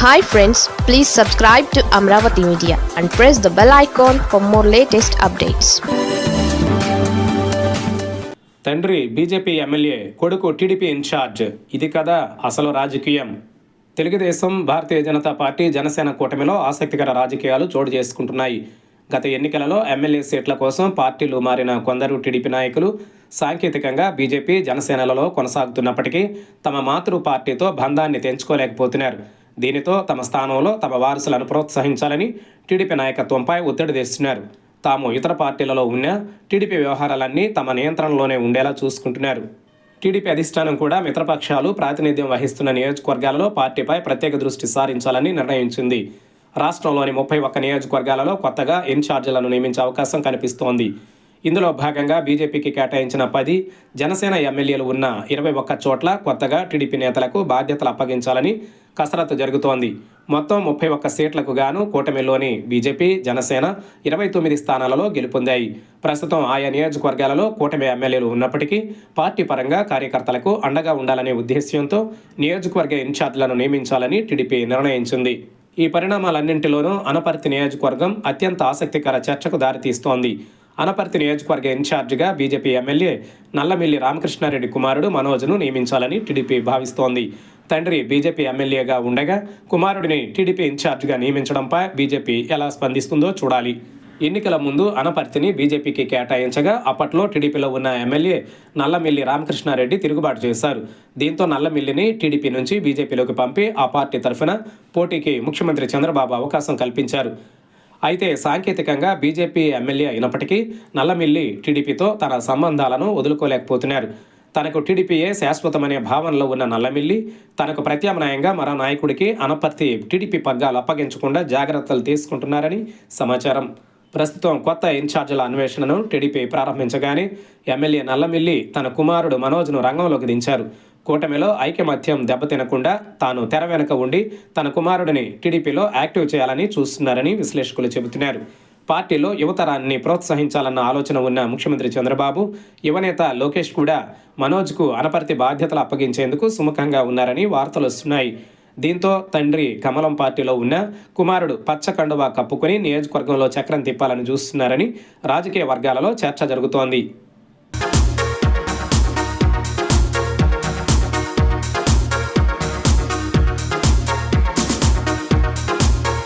Hi friends please subscribe to Amaravati media and press the bell icon for more latest updates తండ్రి BJP MLA కొడుకు TDP incharge ఇది కదా అసలు రాజకీయం. Telugu Desam Bharatiya Janata party Janasena కూటమిలో ఆసక్తికర రాజకీయాలు చోటు చేసుకుంటున్నాయి. గత ఎన్నికలలో ఎమ్మెల్యే సీట్ల కోసం పార్టీలు మారిన కొందరు టీడీపీ నాయకులు సాంకేతికంగా బీజేపీ జనసేనలలో కొనసాగుతున్నప్పటికీ తమ మాతృ పార్టీతో బంధాన్ని తెంచుకోలేకపోతున్నారు. దీనితో తమ స్థానంలో తమ వారసులను ప్రోత్సహించాలని టీడీపీ నాయకత్వంపై ఒత్తిడి తెస్తున్నారు. తాము ఇతర పార్టీలలో ఉన్న టీడీపీ వ్యవహారాలన్నీ తమ నియంత్రణలోనే ఉండేలా చూసుకుంటున్నారు. టీడీపీ అధిష్టానం కూడా మిత్రపక్షాలు ప్రాతినిధ్యం వహిస్తున్న నియోజకవర్గాలలో పార్టీపై ప్రత్యేక దృష్టి సారించాలని నిర్ణయించింది. రాష్ట్రంలోని ముప్పై ఒక్క నియోజకవర్గాలలో కొత్తగా ఇన్ఛార్జీలను నియమించే అవకాశం కనిపిస్తోంది. ఇందులో భాగంగా బీజేపీకి కేటాయించిన పది జనసేన ఎమ్మెల్యేలు ఉన్న ఇరవై ఒక్క చోట్ల కొత్తగా టీడీపీ నేతలకు బాధ్యతలు అప్పగించాలని కసరత్తు జరుగుతోంది. మొత్తం ముప్పై ఒక్క సీట్లకు గాను కూటమిలోని బీజేపీ జనసేన ఇరవై తొమ్మిది స్థానాలలో గెలుపొందాయి. ప్రస్తుతం ఆయా నియోజకవర్గాలలో కూటమి ఎమ్మెల్యేలు ఉన్నప్పటికీ పార్టీ పరంగా కార్యకర్తలకు అండగా ఉండాలనే ఉద్దేశ్యంతో నియోజకవర్గ ఇన్ఛార్జ్లను నియమించాలని టీడీపీ నిర్ణయించింది. ఈ పరిణామాలన్నింటిలోనూ అనపర్తి నియోజకవర్గం అత్యంత ఆసక్తికర చర్చకు దారితీస్తోంది. అనపర్తి నియోజకవర్గ ఇన్ఛార్జిగా బీజేపీ ఎమ్మెల్యే నల్లమిల్లి రామకృష్ణారెడ్డి కుమారుడు మనోజ్ను నియమించాలని టీడీపీ భావిస్తోంది. తండ్రి బీజేపీ ఎమ్మెల్యేగా ఉండగా కుమారుడిని టీడీపీ ఇన్ఛార్జిగా నియమించడంపై బీజేపీ ఎలా స్పందిస్తుందో చూడాలి. ఎన్నికల ముందు అనపర్తిని బీజేపీకి కేటాయించగా అప్పట్లో టీడీపీలో ఉన్న ఎమ్మెల్యే నల్లమిల్లి రామకృష్ణారెడ్డి తిరుగుబాటు చేశారు. దీంతో నల్లమిల్లిని టీడీపీ నుంచి బీజేపీలోకి పంపి ఆ పార్టీ తరఫున పోటీకి ముఖ్యమంత్రి చంద్రబాబు అవకాశం కల్పించారు. అయితే సాంకేతికంగా బీజేపీ ఎమ్మెల్యే అయినప్పటికీ నల్లమిల్లి టీడీపీతో తన సంబంధాలను వదులుకోలేకపోతున్నారు. తనకు టీడీపీయే శాశ్వతమనే భావనలో ఉన్న నల్లమిల్లి తనకు ప్రత్యామ్నాయంగా మరో నాయకుడికి అనపర్తి టీడీపీ పగ్గాలు అప్పగించకుండా జాగ్రత్తలు తీసుకుంటున్నారని సమాచారం. ప్రస్తుతం కొత్త ఇన్ఛార్జీల అన్వేషణను టీడీపీ ప్రారంభించగానే ఎమ్మెల్యే నల్లమిల్లి తన కుమారుడు మనోజ్ను రంగంలోకి దించారు. కూటమిలో ఐక్యమత్యం దెబ్బతినకుండా తాను తెర వెనుక ఉండి తన కుమారుడిని టీడీపీలో యాక్టివ్ చేయాలని చూస్తున్నారని విశ్లేషకులు చెబుతున్నారు. పార్టీలో యువతరాన్ని ప్రోత్సహించాలన్న ఆలోచన ఉన్న ముఖ్యమంత్రి చంద్రబాబు యువనేత లోకేష్ కూడా మనోజ్కు అనపర్తి బాధ్యతలు అప్పగించేందుకు సుముఖంగా ఉన్నారని వార్తలు వస్తున్నాయి. దీంతో తండ్రి కమలం పార్టీలో ఉన్న కుమారుడు పచ్చ కండువా కప్పుకుని నియోజకవర్గంలో చక్రం తిప్పాలని చూస్తున్నారని రాజకీయ వర్గాలలో చర్చ జరుగుతోంది.